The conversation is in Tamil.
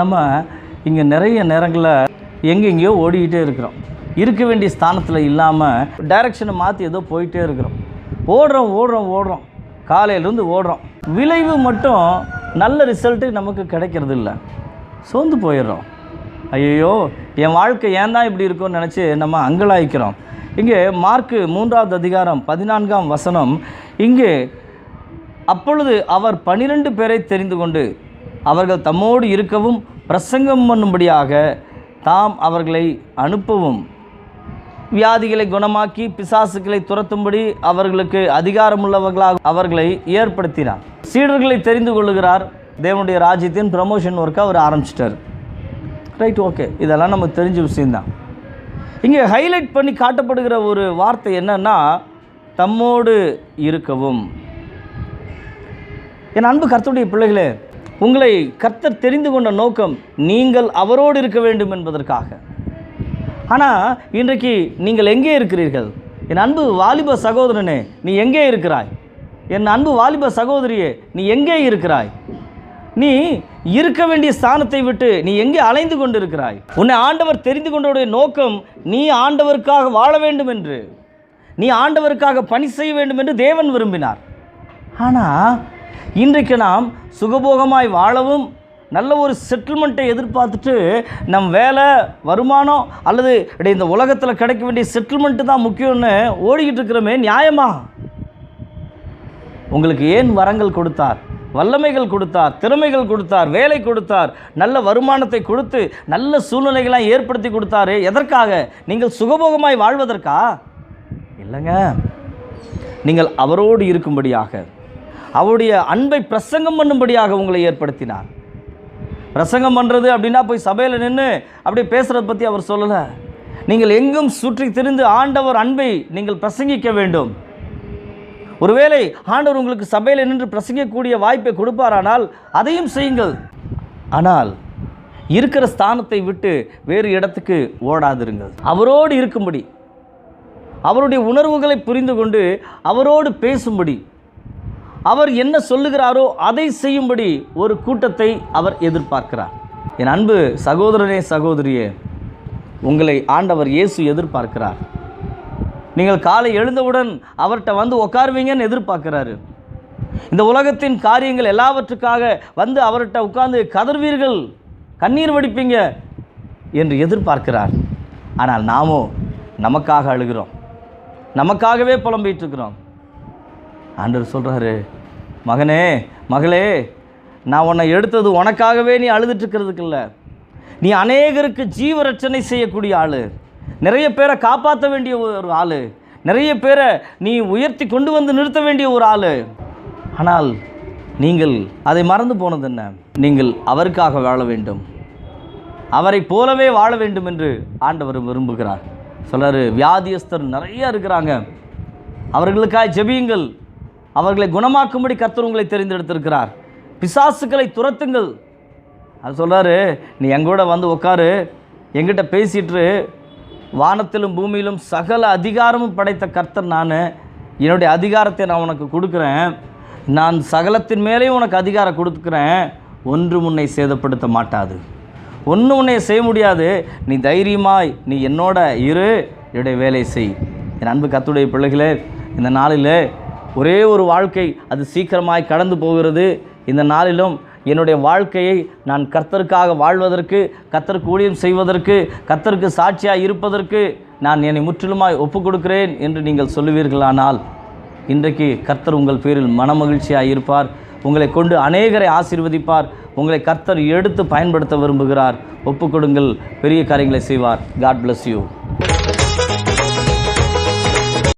நம்ம இங்கே நிறைய நேரங்களில் எங்கெங்கேயோ ஓடிக்கிட்டே இருக்கிறோம். இருக்க வேண்டிய ஸ்தானத்தில் இல்லாமல் டைரக்ஷனை மாற்றி ஏதோ போயிட்டே இருக்கிறோம். ஓடுறோம் ஓடுறோம் ஓடுறோம். காலையிலேருந்து ஓடுறோம். விளைவு மட்டும் நல்ல ரிசல்ட்டு நமக்கு கிடைக்கிறது இல்லை. சோர்ந்து போயிடுறோம். ஐயோ என் வாழ்க்கை ஏன் தான் இப்படி இருக்கும்னு நினச்சி நம்ம அங்கலாய்க்கிறோம். இங்கே மார்க்கு மூன்றாவது அதிகாரம் பதினான்காம் வசனம் இங்கே அப்பொழுது அவர் பனிரெண்டு பேரை தெரிந்து கொண்டு அவர்கள் தம்மோடு இருக்கவும் பிரசங்கம் பண்ணும்படியாக தாம் அவர்களை அனுப்பவும். வியாதிகளை குணமாக்கி பிசாசுகளை துரத்தும்படி அவர்களுக்கு அதிகாரமுள்ளவர்களாக அவர்களை ஏற்படுத்தினார். சீடர்களை தெரிந்து கொள்ளுகிறார். தேவனுடைய ராஜ்யத்தின் ப்ரமோஷன் ஒர்க்கை அவர் ஆரம்பிச்சிட்டார். ரைட் ஓகே இதெல்லாம் நம்ம தெரிஞ்ச விஷயந்தான் இங்கே ஹைலைட் பண்ணி காட்டப்படுகிற ஒரு வார்த்தை என்னன்னா தம்மோடு இருக்கவும். என் அன்பு கருத்துடைய பிள்ளைகளே உங்களை கர்த்தர் தெரிந்து கொண்ட நோக்கம் நீங்கள் அவரோடு இருக்க வேண்டும் என்பதற்காக. ஆனால் இன்றைக்கு நீங்கள் எங்கே இருக்கிறீர்கள்? என் அன்பு வாலிப சகோதரனே நீ எங்கே இருக்கிறாய்? என் அன்பு வாலிப சகோதரியே நீ எங்கே இருக்கிறாய்? நீ இருக்க வேண்டிய ஸ்தானத்தை விட்டு நீ எங்கே அலைந்து கொண்டிருக்கிறாய்? உன்னை ஆண்டவர் தெரிந்து கொண்டவுடைய நோக்கம் நீ ஆண்டவருக்காக வாழ வேண்டும் என்று. நீ ஆண்டவருக்காக பணி செய்ய வேண்டும் என்று தேவன் விரும்பினார். ஆனால் இன்றைக்கு நாம் சுகபோகமாய் வாழவும் நல்ல ஒரு செட்டில்மெண்ட்டை எதிர்பார்த்துட்டு நம் வேலை வருமானம் அல்லது இந்த உலகத்தில் கிடைக்க வேண்டிய செட்டில்மெண்ட்டு தான் முக்கியம்னு ஓடிக்கிட்டு இருக்கிறோமே நியாயமா? உங்களுக்கு ஏன் வரங்கள் கொடுத்தார்? வல்லமைகள் கொடுத்தார் திறமைகள் கொடுத்தார் வேலை கொடுத்தார் நல்ல வருமானத்தை கொடுத்து நல்ல சூழ்நிலைகளாக ஏற்படுத்தி கொடுத்தாரு எதற்காக? நீங்கள் சுகபோகமாய் வாழ்வதற்கா? இல்லைங்க. நீங்கள் அவரோடு இருக்கும்படியாக. அவருடைய அன்பை பிரசங்கம் பண்ணும்படியாக உங்களை ஏற்படுத்தினார். பிரசங்கம் பண்ணுறது அப்படின்னா போய் சபையில் நின்று அப்படியே பேசுகிறத பற்றி அவர் சொல்லலை. நீங்கள் எங்கும் சுற்றி திரிந்து ஆண்டவர் அன்பை நீங்கள் பிரசங்கிக்க வேண்டும். ஒருவேளை ஆண்டவர் உங்களுக்கு சபையில் நின்று பிரசங்கக்கூடிய வாய்ப்பை கொடுப்பாரானால் அதையும் செய்யுங்கள். ஆனால் இருக்கிற ஸ்தானத்தை விட்டு வேறு இடத்துக்கு ஓடாதிருங்கள். அவரோடு இருக்கும்படி அவருடைய உணர்வுகளை புரிந்து கொண்டு அவரோடு பேசும்படி அவர் என்ன சொல்லுகிறாரோ அதை செய்யும்படி ஒரு கூட்டத்தை அவர் எதிர்பார்க்கிறார். என் அன்பு சகோதரனே சகோதரியே உங்களை ஆண்டவர் இயேசு எதிர்பார்க்கிறார். நீங்கள் காலை எழுந்தவுடன் அவர்கிட்ட வந்து உட்காருவீங்கன்னு எதிர்பார்க்கிறாரு. இந்த உலகத்தின் காரியங்கள் எல்லாவற்றுக்காக வந்து அவர்கிட்ட உட்கார்ந்து கதர்வீர்கள் கண்ணீர் வடிப்பீங்க என்று எதிர்பார்க்கிறார். ஆனால் நாமோ நமக்காக அழுகிறோம். நமக்காகவே புலம்பிகிட்டு இருக்கிறோம். ஆண்டவர் சொல்கிறாரு மகனே மகளே நான் உன்னை எடுத்தது உனக்காகவே நீ அழுதுட்டுருக்கிறதுக்கு இல்லை. நீ அநேகருக்கு ஜீவரட்சணை செய்யக்கூடிய ஆள். நிறைய பேரை காப்பாற்ற வேண்டிய ஒரு ஆள். நிறைய பேரை நீ உயர்த்தி கொண்டு வந்து நிறுத்த வேண்டிய ஒரு ஆள். ஆனால் நீங்கள் அதை மறந்து போனது என்ன? நீங்கள் அவருக்காக வாழ வேண்டும். அவரை போலவே வாழ வேண்டும் என்று ஆண்டவர் விரும்புகிறார். சொல்கிறார் வியாதியஸ்தர் நிறையா இருக்கிறாங்க. அவர்களுக்காய் ஜெபியுங்கள். அவர்களை குணமாக்கும்படி கர்த்தர் உங்களை தெரிந்தெடுத்திருக்கிறார். பிசாசுக்களை துரத்துங்கள். அது சொல்கிறாரு நீ எங்கூட வந்து உட்காரு எங்கிட்ட பேசிட்டு வானத்திலும் பூமியிலும் சகல அதிகாரமும் படைத்த கர்த்தர் நான். என்னுடைய அதிகாரத்தை நான் உனக்கு கொடுக்குறேன். நான் சகலத்தின் மேலேயும் உனக்கு அதிகாரம் கொடுத்துக்கிறேன் ஒன்று முன்னை சேதப்படுத்த மாட்டாது. ஒன்று உன்னை செய்ய முடியாது. நீ தைரியமாய் நீ என்னோட இரு. என்னுடைய வேலை செய். என் அன்பு கத்துடைய பிள்ளைகளே இந்த நாளில் ஒரே ஒரு வாழ்க்கை அது சீக்கிரமாய் கடந்து போகிறது. இந்த நாளிலும் என்னுடைய வாழ்க்கையை நான் கர்த்தருக்காக வாழ்வதற்கு கர்த்தருக்கு ஊழியம் செய்வதற்கு கர்த்தருக்கு சாட்சியாக இருப்பதற்கு நான் என்னை முற்றிலுமாய் ஒப்பு கொடுக்கிறேன் என்று நீங்கள் சொல்லுவீர்களானால் இன்றைக்கு கர்த்தர் உங்கள் பேரில் மனமகிழ்ச்சியாக இருப்பார். உங்களை கொண்டு அநேகரை ஆசீர்வதிப்பார். உங்களை கர்த்தர் எடுத்து பயன்படுத்த விரும்புகிறார். ஒப்புக்கொடுங்கள் பெரிய காரியங்களை செய்வார். God bless you